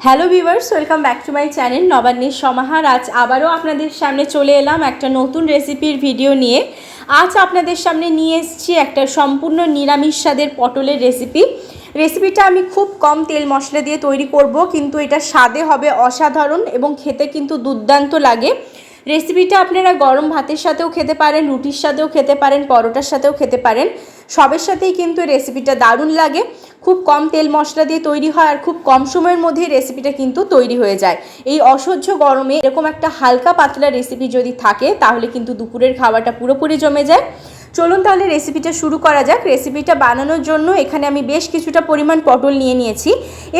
Hello viewers welcome back to my channel নবান্নের সমাহার আজ আবারও আপনাদের সামনে চলে এলাম একটা নতুন রেসিপির ভিডিও নিয়ে। আজ আপনাদের সামনে নিয়ে এসেছি একটা সম্পূর্ণ নিরামিষ স্বাদের পটলের রেসিপি রেসিপিটা আমি খুব কম তেল মশলা দিয়ে তৈরি করব, কিন্তু এটা স্বাদে হবে অসাধারণ এবং খেতে কিন্তু দুর্দান্ত লাগে। রেসিপিটা আপনারা গরম ভাতের সাথেও খেতে পারেন, রুটির সাথেও খেতে পারেন, পরোটার সাথেও খেতে পারেন। সবের সাথেই কিন্তু রেসিপিটা দারুণ লাগে। খুব কম তেল মশলা দিয়ে তৈরি হয় আর খুব কম সময়ের মধ্যে রেসিপিটা কিন্তু তৈরি হয়ে যায়। এই অসহ্য গরমে এরকম একটা হালকা পাতলা রেসিপি যদি থাকে, তাহলে কিন্তু দুপুরের খাওয়াটা পুরোপুরি জমে যায়। চলুন তাহলে রেসিপিটা শুরু করা যাক। রেসিপিটা বানানোর জন্য এখানে আমি বেশ কিছুটা পরিমাণ পটল নিয়ে নিয়েছি।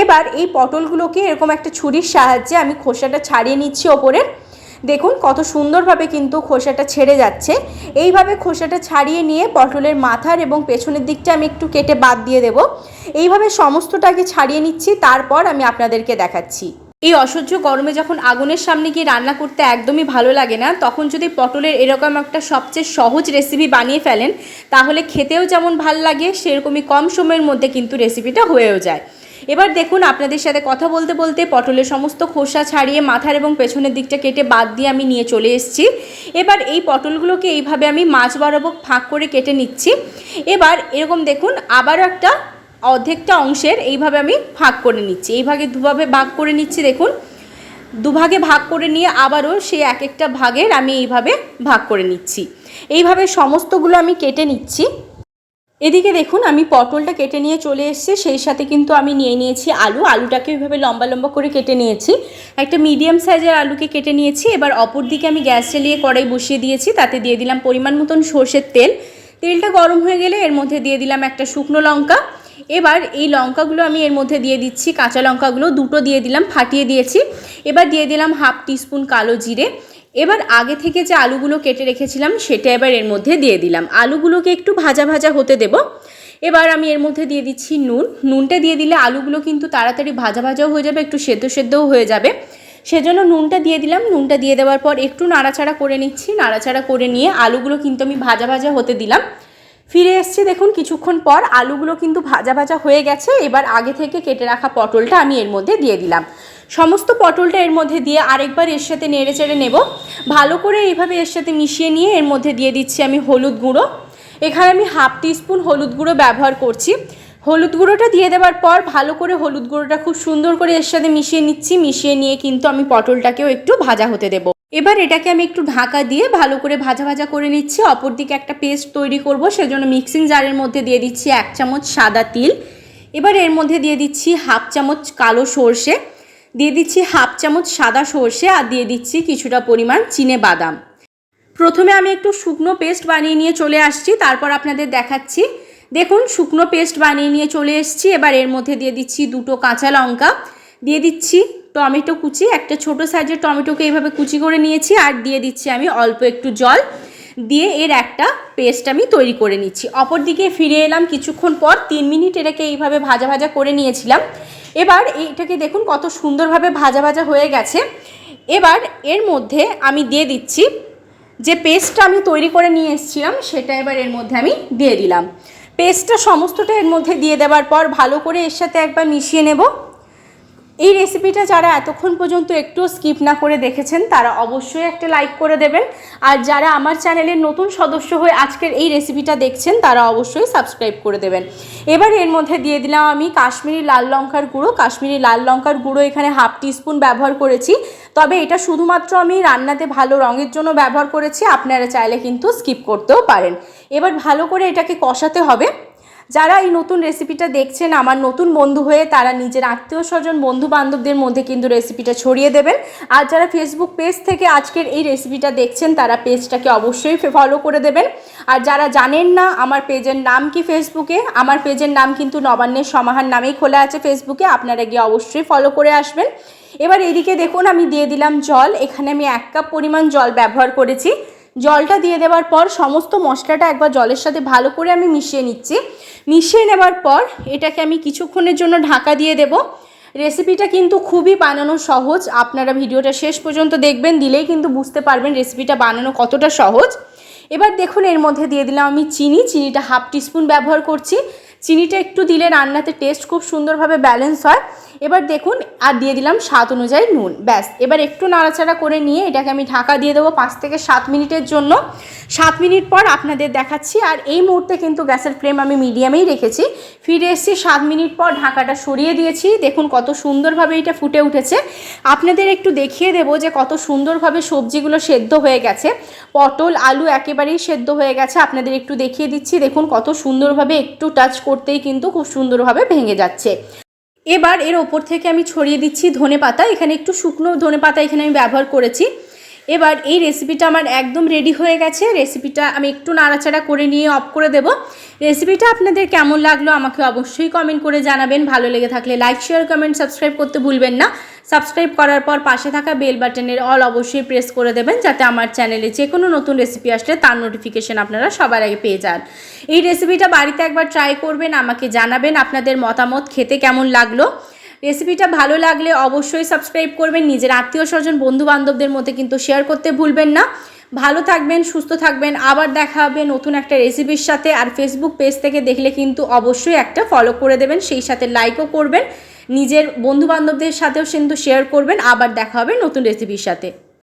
এবার এই পটলগুলোকে এরকম একটা ছুরির সাহায্যে আমি খোসাটা ছাড়িয়ে নিচ্ছি ওপরের। দেখুন, কত সুন্দরভাবে কিন্তু খোসাটা ছেড়ে যাচ্ছে। এইভাবে খোসাটা ছাড়িয়ে নিয়ে পটলের মাথার এবং পেছনের দিকটা আমি একটু কেটে বাদ দিয়ে দেব। এইভাবে সমস্তটাকে ছাড়িয়ে নিচ্ছি, তারপর আমি আপনাদেরকে দেখাচ্ছি। এই অসহ্য গরমে যখন আগুনের সামনে গিয়ে রান্না করতে একদমই ভালো লাগে না, তখন যদি পটলের এরকম একটা সবচেয়ে সহজ রেসিপি বানিয়ে ফেলেন, তাহলে খেতেও যেমন ভালো লাগে, সেরকমই কম সময়ের মধ্যে কিন্তু রেসিপিটা হয়েও যায়। এবার দেখুন, আপনাদের সাথে কথা বলতে বলতে পটলের সমস্ত খোসা ছাড়িয়ে মাথার এবং পেছনের দিকটা কেটে বাদ দিয়ে আমি নিয়ে চলে এসেছি। এবার এই পটলগুলোকে এইভাবে আমি মাছ বরাবর ফাঁক করে কেটে নিচ্ছি। এবার এরকম দেখুন, আবারও একটা অর্ধেকটা অংশের এইভাবে আমি ভাগ করে নিচ্ছি। এইভাবে দুভাবে ভাগ করে নিচ্ছি, দেখুন। দুভাগে ভাগ করে নিয়ে আবারও সেই এক একটা ভাগের আমি এইভাবে ভাগ করে নিচ্ছি। এইভাবে সমস্তগুলো আমি কেটে নিচ্ছি। এদিকে দেখুন, আমি পটলটা কেটে নিয়ে চলে এসেছি, সেই সাথে কিন্তু আমি নিয়ে নিয়েছি আলু। আলুটাকে ওইভাবে লম্বা লম্বা করে কেটে নিয়েছি। একটা মিডিয়াম সাইজের আলুকে কেটে নিয়েছি। এবার অপর দিকে আমি গ্যাস চালিয়ে কড়াই বসিয়ে দিয়েছি, তাতে দিয়ে দিলাম পরিমাণ মতন সর্ষের তেল। তেলটা গরম হয়ে গেলে এর মধ্যে দিয়ে দিলাম একটা শুকনো লঙ্কা। এবার এই লঙ্কাগুলো আমি এর মধ্যে দিয়ে দিচ্ছি, কাঁচা লঙ্কাগুলো দুটো দিয়ে দিলাম, ফাটিয়ে দিয়েছি। এবার দিয়ে দিলাম হাফ টিস্পুন কালো জিরে। এবার আগে থেকে যে আলুগুলো কেটে রেখেছিলাম, সেটা এবার এর মধ্যে দিয়ে দিলাম। আলুগুলোকে একটু ভাজা ভাজা হতে দেব। এবার আমি এর মধ্যে দিয়ে দিচ্ছি নুন। নুনটা দিয়ে দিলে আলুগুলো কিন্তু তাড়াতাড়ি ভাজা ভাজাও হয়ে যাবে, একটু সেদ্ধ সেদ্ধও হয়ে যাবে। সেজন্য নুনটা দিয়ে দিলাম। নুনটা দিয়ে দেওয়ার পর একটু নাড়াচাড়া করে নিচ্ছি। নাড়াচাড়া করে নিয়ে আলুগুলো কিন্তু আমি ভাজা ভাজা হতে দিলাম। ফিরে এসছি দেখুন, কিছুক্ষণ পর আলুগুলো কিন্তু ভাজা ভাজা হয়ে গেছে। এবার আগে থেকে কেটে রাখা পটলটা আমি এর মধ্যে দিয়ে দিলাম। সমস্ত পটলটা এর মধ্যে দিয়ে আরেকবার এর সাথে নেড়ে চেড়ে নেব। ভালো করে এইভাবে এর সাথে মিশিয়ে নিয়ে এর মধ্যে দিয়ে দিচ্ছি আমি হলুদ গুঁড়ো। এখানে আমি হাফ টিস্পুন হলুদ গুঁড়ো ব্যবহার করছি। হলুদ গুঁড়োটা দিয়ে দেওয়ার পর ভালো করে হলুদ গুঁড়োটা খুব সুন্দর করে এর সাথে মিশিয়ে নিচ্ছি। মিশিয়ে নিয়ে কিন্তু আমি পটলটাকেও একটু ভাজা হতে দেবো। এবার এটাকে আমি একটু ঢাকা দিয়ে ভালো করে ভাজা ভাজা করে নিচ্ছি। অপরদিকে একটা পেস্ট তৈরি করব, সেজন্য মিক্সিং জারের মধ্যে দিয়ে দিচ্ছি এক চামচ সাদা তিল। এবার এর মধ্যে দিয়ে দিচ্ছি হাফ চামচ কালো সর্ষে। দিয়ে দিচ্ছি হাফ চামচ সাদা সর্ষে আর দিয়ে দিচ্ছি কিছুটা পরিমাণ চিনে বাদাম। প্রথমে আমি একটু শুকনো পেস্ট বানিয়ে নিয়ে চলে আসছি, তারপর আপনাদের দেখাচ্ছি। দেখুন, শুকনো পেস্ট বানিয়ে নিয়ে চলে এসেছি। এবার এর মধ্যে দিয়ে দিচ্ছি দুটো কাঁচা লঙ্কা। দিয়ে দিচ্ছি টমেটো কুচি, একটা ছোট সাইজের টমেটোকে এইভাবে কুচি করে নিয়েছি, আর দিয়ে দিচ্ছি আমি অল্প একটু জল। দিয়ে এর একটা পেস্ট আমি তৈরি করে নিচ্ছি। অপর দিকে ফিরে এলাম, কিছুক্ষণ পর তিন মিনিট এটাকে এইভাবে ভাজা ভাজা করে নিয়েছিলাম। এবার এইটাকে দেখুন কত সুন্দরভাবে ভাজা ভাজা হয়ে গেছে। এবার এর মধ্যে আমি দিয়ে দিচ্ছি, যে পেস্টটা আমি তৈরি করে নিয়ে এসেছিলাম, সেটা এবার এর মধ্যে আমি দিয়ে দিলাম। পেস্টটা সমস্তটা এর মধ্যে দিয়ে দেওয়ার পর ভালো করে এর সাথে একবার মিশিয়ে নেব। এই রেসিপিটা যারা এতক্ষণ পর্যন্ত একটু স্কিপ না করে দেখেছেন, তারা অবশ্যই একটা লাইক করে দেবেন। আর যারা আমার চ্যানেলের নতুন সদস্য হয়ে আজকের এই রেসিপিটা দেখছেন, তারা অবশ্যই সাবস্ক্রাইব করে দেবেন। এবার এর মধ্যে দিয়ে দিলাম আমি কাশ্মীরি লাল লঙ্কার গুঁড়ো। কাশ্মীরি লাল লঙ্কার গুঁড়ো এখানে হাফ টিস্পুন ব্যবহার করেছি। তবে এটা শুধুমাত্র আমি রান্নাতে ভালো রঙের জন্য ব্যবহার করেছি, আপনারা চাইলে কিন্তু স্কিপ করতেও পারেন। এবার ভালো করে এটাকে কষাতে হবে। যারা এই নতুন রেসিপিটা দেখছেন, আমার নতুন বন্ধু হয়ে তারা নিজের আত্মীয় স্বজন বন্ধু বান্ধবদের মধ্যে কিন্তু রেসিপিটা ছড়িয়ে দেবেন। আর যারা ফেসবুক পেজ থেকে আজকের এই রেসিপিটা দেখছেন, তারা পেজটাকে অবশ্যই ফলো করে দেবেন। আর যারা জানেন না আমার পেজের নাম কি ফেসবুকে আমার পেজের নাম কিন্তু নবান্নের সমাহার নামেই খোলা আছে ফেসবুকে আপনারা গিয়ে অবশ্যই ফলো করে আসবেন। এবার এদিকে দেখুন, আমি দিয়ে দিলাম জল। এখানে আমি এক কাপ পরিমাণ জল ব্যবহার করেছি। জলটা দিয়ে দেওয়ার পর সমস্ত মশলাটা একবার জলের সাথে ভালো করে আমি মিশিয়ে নিচ্ছি। মিশিয়ে নেবার পর এটাকে আমি কিছুক্ষণের জন্য ঢাকা দিয়ে দেব। রেসিপিটা কিন্তু খুবই বানানো সহজ। আপনারা ভিডিওটা শেষ পর্যন্ত দেখবেন, দিলেই কিন্তু বুঝতে পারবেন রেসিপিটা বানানো কতটা সহজ। এবার দেখুন, এর মধ্যে দিয়ে দিলাম আমি চিনি। চিনিটা হাফ টিস্পুন ব্যবহার করছি। চিনিটা একটু দিলে রান্নাতে টেস্ট খুব সুন্দরভাবে ব্যালেন্স হয়। এবার দেখুন, আর দিয়ে দিলাম স্বাদ অনুযায়ী নুন। ব্যাস, এবার একটু নাড়াচাড়া করে নিয়ে এটাকে আমি ঢাকা দিয়ে দেবো পাঁচ থেকে সাত মিনিটের জন্য। সাত মিনিট পর আপনাদের দেখাচ্ছি, আর এই মুহূর্তে কিন্তু গ্যাসের ফ্লেম আমি মিডিয়ামেই রেখেছি। ফিরে এসেছি, সাত মিনিট পর ঢাকাটা সরিয়ে দিয়েছি। দেখুন কত সুন্দরভাবে এটা ফুটে উঠেছে। আপনাদের একটু দেখিয়ে দেবো যে কত সুন্দরভাবে সবজিগুলো সেদ্ধ হয়ে গেছে। পটল, আলু একেবারেই সেদ্ধ হয়ে গেছে, আপনাদের একটু দেখিয়ে দিচ্ছি। দেখুন কত সুন্দরভাবে একটু টাচ করতেই কিন্তু খুব সুন্দরভাবে ভেঙে যাচ্ছে। এবার এর ওপর থেকে আমি ছড়িয়ে দিচ্ছি ধনে পাতা এখানে একটু শুকনো ধনে পাতা এখানে আমি ব্যবহার করেছি। এবার এই রেসিপিটা আমার একদম রেডি হয়ে গেছে। রেসিপিটা আমি একটু নাড়াচাড়া করে নিয়ে অফ করে দেব। রেসিপিটা আপনাদের কেমন লাগল আমাকে অবশ্যই কমেন্ট করে জানাবেন। ভালো লেগে থাকলে লাইক শেয়ার কমেন্ট সাবস্ক্রাইব করতে ভুলবেন না। সাবস্ক্রাইব করার পর পাশে থাকা বেল বাটনের অল অবশ্যই প্রেস করে দেবেন যাতে আমার চ্যানেলে যে কোনো নতুন রেসিপি আসলে তার নোটিফিকেশন আপনারা সবার আগে পেয়ে যান। এই রেসিপিটা বাড়িতে একবার ট্রাই করবেন, আমাকে জানাবেন আপনাদের মতামত, খেতে কেমন লাগল? রেসিপিটা ভালো লাগলে অবশ্যই সাবস্ক্রাইব করবেন। নিজের আত্মীয় স্বজন, বন্ধুবান্ধবদের মধ্যে কিন্তু শেয়ার করতে ভুলবেন না। ভালো থাকবেন, সুস্থ থাকবেন। আবার দেখা হবে নতুন একটা রেসিপির সাথে। আর ফেসবুক পেজ থেকে দেখলে কিন্তু অবশ্যই একটা ফলো করে দেবেন। সেই সাথে লাইকও করবেন। নিজের বন্ধুবান্ধবদের সাথেও কিন্তু শেয়ার করবেন। আবার দেখা হবে নতুন রেসিপির সাথে।